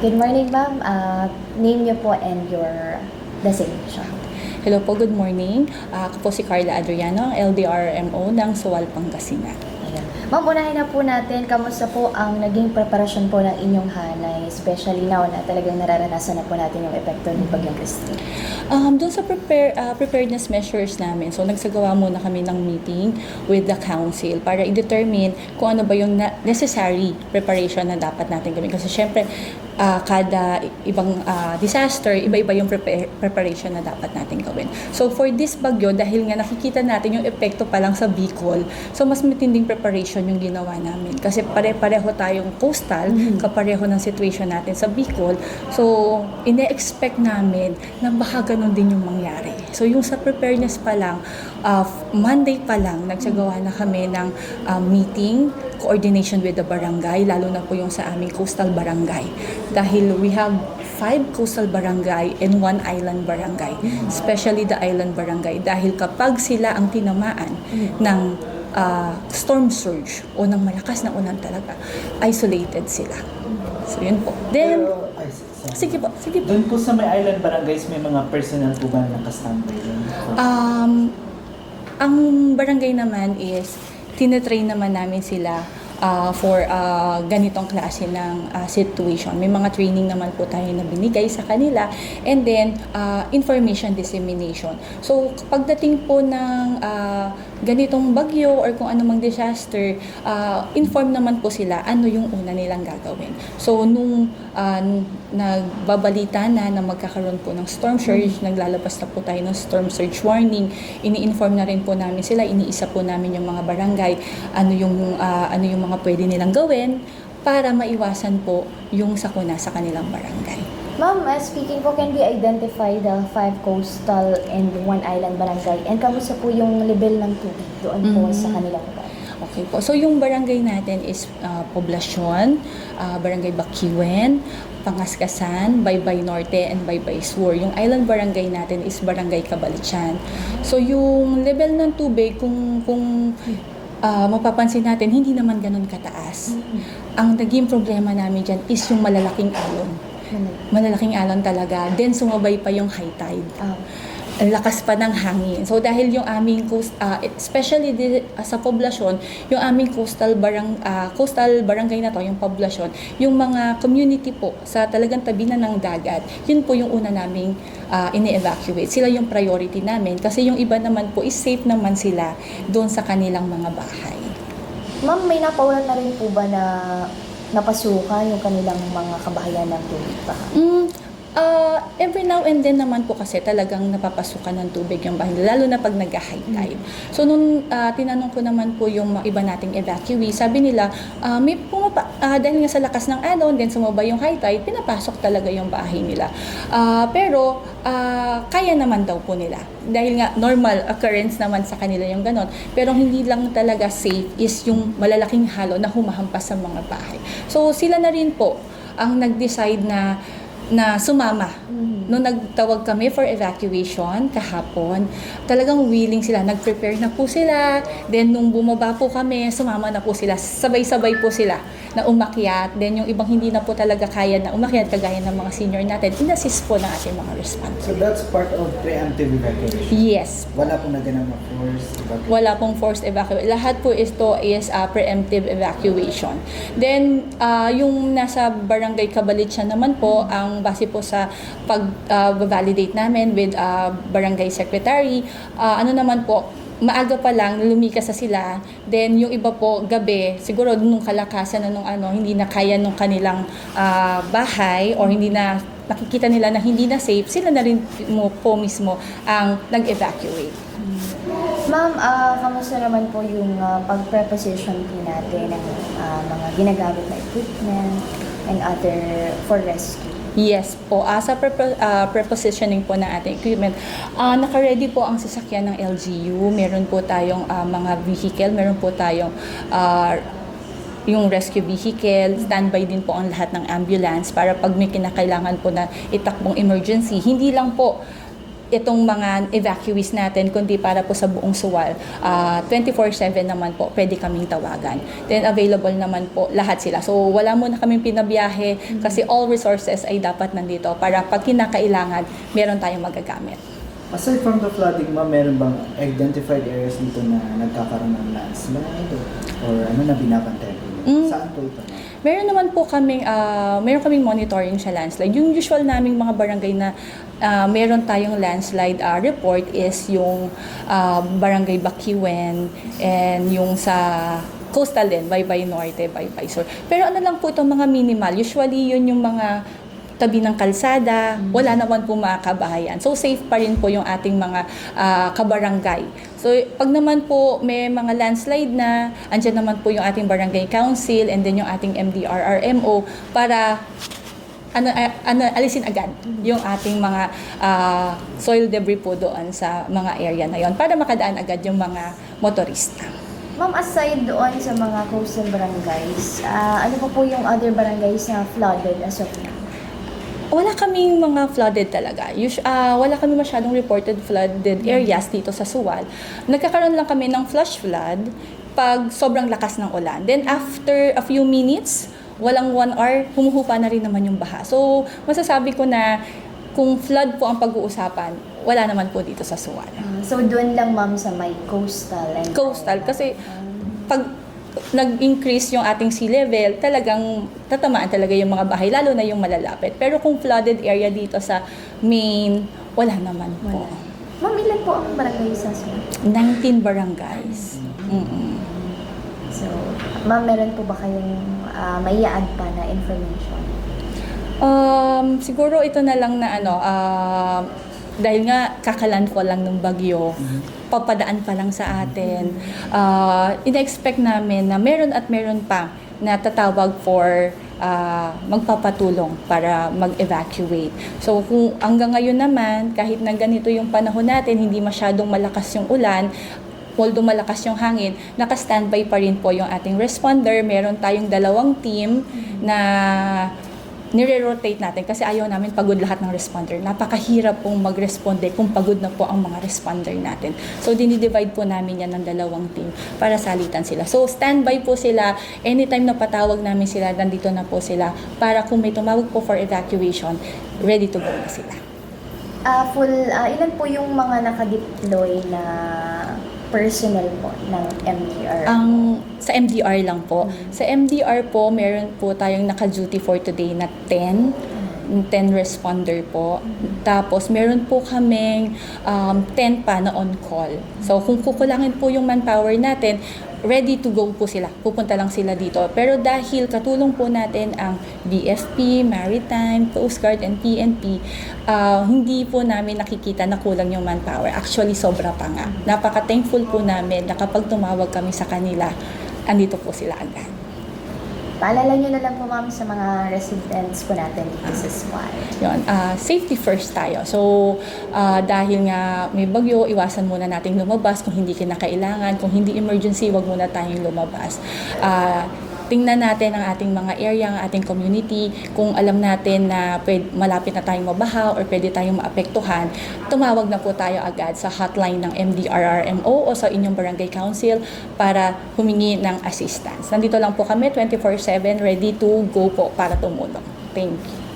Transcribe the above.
Good morning, ma'am. Uh, name niyo po and your designation. Hello po, good morning. Ah, ako po si Carla Adriano, LDRMO ng Suwal, Pangasinan. Ayan. Ma'am, unahin na po natin, kamusta po ang naging preparasyon po ng inyong hanay, especially now na talagang nararanasan na po natin yung epekto ni Bagyong Christine. Um, doon sa prepare, ah, preparedness measures namin, so nagsagawa muna kami ng meeting with the council para i-determine kung ano ba yung na- necessary preparation na dapat natin gawin. Kasi syempre, ah, kada ibang ah, disaster, iba-iba yung prepare- preparation na dapat natin gawin. So for this bagyo, dahil nga nakikita natin yung epekto pa lang sa Bicol, so mas matinding preparation yung ginawa namin. Kasi pare-pareho tayong coastal, kapareho ng situation natin sa Bicol. So, ine-expect namin na baka ganun din yung mangyari. So, yung sa preparedness pa lang, uh, Monday pa lang, nagsagawa na kami ng uh, meeting, coordination with the barangay, lalo na po yung sa aming coastal barangay. Dahil we have five coastal barangay and one island barangay, especially the island barangay. Dahil kapag sila ang tinamaan ng uh, storm surge o ng malakas na ulan talaga, isolated sila. So, yun po. Then, sige po, sige po. Doon po sa may island barangays, may mga personnel po ba na nakastandby? Um, ang barangay naman is, tinetrain naman namin sila uh, for uh, ganitong klase ng uh, situation. May mga training naman po tayo na binigay sa kanila and then uh, information dissemination. So pagdating po ng uh, ganitong bagyo or kung anumang disaster, uh, inform naman po sila ano yung una nilang gagawin. So nung uh, nagbabalita na na magkakaroon po ng storm surge, naglalabas na po tayo ng storm surge warning, ini-inform na rin po namin sila, iniisa po namin yung mga barangay, ano yung uh, ano yung mga pwede nilang gawin para maiwasan po yung sakuna sa kanilang barangay. Ma'am, uh, speaking po, can we identify the five coastal and one island barangay? And kamusta po yung level ng tubig doon po Mm. sa kanilang lugar? Okay po. So yung barangay natin is uh, Poblasyon, uh, Barangay Bakiwen, Pangaskasan, Baybay Norte, and Baybay Sur. Yung island barangay natin is Barangay Kabalitsan. So yung level ng tubig, kung, kung uh, mapapansin natin, hindi naman ganun kataas. Ang naging problema namin dyan is yung malalaking alon. Malalaking alon talaga. Then sumabay pa yung high tide Ah, ang lakas pa ng hangin. So dahil yung aming coast ah, especially di, ah, sa poblasyon, yung aming coastal barang ah, coastal barangay na to, yung poblasyon, yung mga community po sa talagang tabi na ng dagat, yun po yung una naming ah, ini-evacuate. Sila yung priority namin kasi yung iba naman po is safe naman sila doon sa kanilang mga bahay. Ma'am, may napaulan na rin po ba na napasukan yung kanilang mga kabahayan ng tubig pa? Mm, ah, every now and then naman po kasi talagang napapasukan ng tubig yung bahay, lalo na pag nag-high tide. So nung ah, tinanong ko naman po yung iba nating evacuee, sabi nila, ah, may pumapa, ah, dahil nga sa lakas ng alon, then sumabay yung high tide, pinapasok talaga yung bahay nila. Ah, pero ah, kaya naman daw po nila. Dahil nga normal occurrence naman sa kanila yung ganon. Pero hindi lang talaga safe is yung malalaking halo na humahampas sa mga bahay. So sila na rin po ang nag-decide na na sumama. Nung nagtawag kami for evacuation kahapon, talagang willing sila. Nag-prepare na po sila. Then nung bumaba po kami, sumama na po sila. Sabay-sabay po sila na umakyat. Then yung ibang hindi na po talaga kaya na umakyat, kagaya ng mga senior natin, inassist po ng ating mga responders. So that's part of preemptive evacuation? Yes, Wala pong naganang force evacuation? wala pong forced evacuation. Lahat po ito is uh, preemptive evacuation. Then, uh, yung nasa barangay Kabalitsan naman po, ang base po sa pag-validate namin with uh, barangay secretary, uh, ano naman po, maaga pa lang lumikas sa sila then yung iba po gabi siguro nung kalakasan nung ano hindi na kaya nung kanilang ah, bahay or hindi na nakikita nila na hindi na safe sila na rin mo po mismo ang nag-evacuate Ma'am, ah, kamusta naman po yung ah, pag-preposition po natin ng ah, mga ginagamit na equipment and other for rescue? Yes po, uh, sa prepo- ah, prepositioning po ng ating equipment, ah, naka-ready po ang sasakyan ng LGU. Meron po tayong ah, mga vehicle, meron po tayong ah, yung rescue vehicle, standby din po ang lahat ng ambulance para pag may kinakailangan po na itakbong emergency, hindi lang po itong mga evacuees natin, kundi para po sa buong Suwal. Ah, 24-7 naman po, pwede kaming tawagan. Then available naman po lahat sila. So wala muna kaming pinabiyahe kasi all resources ay dapat nandito para pag kinakailangan, meron tayong magagamit. Aside from the flooding, ma'am, meron bang identified areas dito na nagkakaroon ng landslide or, or ano na binabantayan po? Mm. Saan po ito? Meron naman po kaming, ah, meron kaming monitoring sa landslide. Yung usual naming mga barangay na ah, meron tayong landslide ah, report is yung ah, barangay Bakiwen and yung sa coastal din, Baybay Norte, Baybay Sur. Pero ano lang po itong mga minimal. Usually yun yung mga tabi ng kalsada, wala naman po mga kabahayan. So safe pa rin po yung ating mga ah, kabarangay. So pag naman po may mga landslide na, andyan naman po yung ating barangay council and then yung ating MDRRMO para ano, ah, ano, alisin agad yung ating mga ah, soil debris po doon sa mga area na yon para makadaan agad yung mga motorista. Ma'am, aside doon sa mga coastal barangays, ah, ano pa po yung other barangays na flooded as of now? Wala kaming mga flooded talaga. Us- ah, wala kami masyadong reported flooded areas dito sa Suwal. Nagkakaroon lang kami ng flash flood pag sobrang lakas ng ulan. Then after a few minutes, walang one hour, humuhupa na rin naman yung baha. So, masasabi ko na kung flood po ang pag-uusapan, wala naman po dito sa Suwal. Ah, so doon lang ma'am sa may coastal and Coastal, kasi pag nag-increase yung ating sea level, talagang tatamaan talaga yung mga bahay, lalo na yung malalapit. Pero kung flooded area dito sa main, wala naman po. Wala. Ma'am, ilan po ang barangay sa Suwal? 19 barangays. Mm-mm. So, ma'am, meron po ba kayong uh, maiaad pa na information? Um, siguro ito na lang na ano, ah, dahil nga kakalandfall lang ng bagyo, papadaan pa lang sa atin, ah, ina-expect namin na meron at meron pa na tatawag for ah, magpapatulong para mag-evacuate. So kung hanggang ngayon naman, kahit na ganito yung panahon natin, hindi masyadong malakas yung ulan, although malakas yung hangin, naka-standby pa rin po yung ating responder. Meron tayong dalawang team na nire-rotate natin kasi ayaw namin pagod lahat ng responder. Napakahirap pong mag-responde kung pagod na po ang mga responder natin. So, dinidivide po namin yan ng dalawang team para salitan sila. So, standby po sila. Anytime na patawag namin sila, nandito na po sila para kung may tumawag po for evacuation, ready to go na sila. Ah, full, ah, ilan po yung mga nakadeploy na personnel po ng MDR? Ang sa MDR lang po. Sa MDR po, meron po tayong naka-duty for today na 10. 10 responder po. Tapos, meron po kaming um, 10 pa na on-call. So, kung kukulangin po yung manpower natin, ready to go po sila. Pupunta lang sila dito. Pero dahil katulong po natin ang BFP, Maritime, Coast Guard, and PNP, ah, hindi po namin nakikita na kulang yung manpower. Actually, sobra pa nga. Napaka-thankful po namin na kapag tumawag kami sa kanila, andito po sila agad. Paalala nyo na lang po ma'am sa mga residents po natin dito sa SWAL. Yun, ah, safety first tayo. So, ah, dahil nga may bagyo, iwasan muna nating lumabas kung hindi kinakailangan. Kung hindi emergency, wag muna tayong lumabas. Ah, tingnan natin ang ating mga area, ang ating community. Kung alam natin na pwede, malapit na tayong mabaha or pwede tayong maapektuhan, tumawag na po tayo agad sa hotline ng MDRRMO o sa inyong barangay council para humingi ng assistance. Nandito lang po kami 24-7 ready to go po para tumulong. Thank you.